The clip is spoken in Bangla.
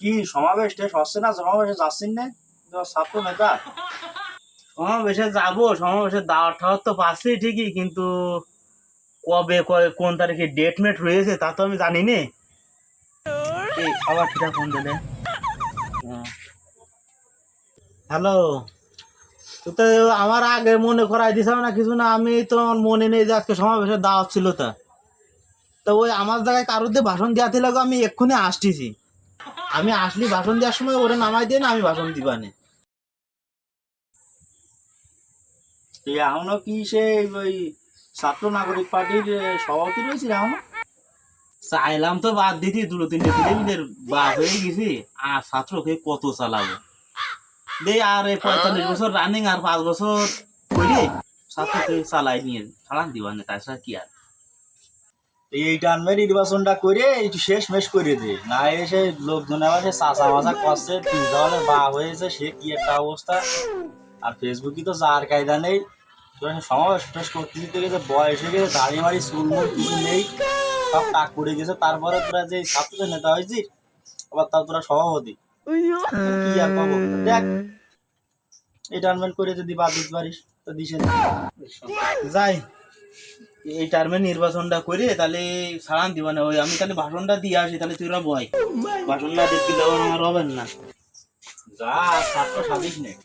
কি সমাবেশ? টেস হচ্ছে না? সমাবেশে যাচ্ছেন না? ছাত্র নেতা। সমাবেশে যাব, সমাবেশে দাওয়াত ঠাওয়াত তো পাচ্ছি ঠিকই, কিন্তু কবে কবে, কোন তারিখে ডেট মেট রয়েছে তা তো আমি জানি নে। আবার ফোন দিলে? হ্যালো তো আমার আগে মনে করাই দিছ না কিছু না, আমি তো আমার মনে নেই যে আজকে সমাবেশের দাওয়াত ছিল তা। তো ওই আমার জায়গায় কারোর দিয়ে ভাষণ দেওয়াতে লাগো আমি এক্ষুনি আসতেছি। আমি আসলি ভাষণ দেওয়ার সময় ওরে নামাই দিয়ে না আমি দিবানে তুই এখনও কি সে ওই ছাত্র নাগরিক পার্টির সভাপতি রয়েছে এখনও? চাইলাম তো বাদ দিতি দুটো তিনটে ছেলেমেয়েদের বাদ হয়ে গেছি। আর ছাত্রকে কত চালাবো? দে আর এই পঁয়তাল্লিশ বছর রানিং আর পাঁচ বছর করে ছাত্রকে চালাই নিয়ে ছাড়ান দিবানে তাছাড়া কি আর? এই টানবে নির্বাচনটা করে একটু শেষ মেশ করে দে। না এসে লোকজন আবার সে চাচা মাচা করছে তিন দেওয়ালের বা হয়েছে, সে কি একটা অবস্থা? আর ফেসবুকে তো যার কায়দা নেই। সমাবেশ শেষ করতে দিতে গেছে, বয়স হয়ে গেছে, দাড়ি মাড়ি, চুল কিছু নেই। সব টাক পড়ে গেছে, তারপরে তোরা যে ছাত্র নেতা হয়েছিস আবার তাও তোরা সভাপতি। কি আর পাবো দেখ, এই টানমেন্ট করে যদি বাদ দিতে পারিস, তো না। যাই। এই টার্মে নির্বাচনটা করে তাহলে সারান দিব দিবানে ওই আমি তাহলে ভাষণটা দিয়ে আসি, তাহলে তুই বয়। ভাষণ না দেখতে দেওয়ার আমার হবেন না। যা সাতটা সাবিস নেই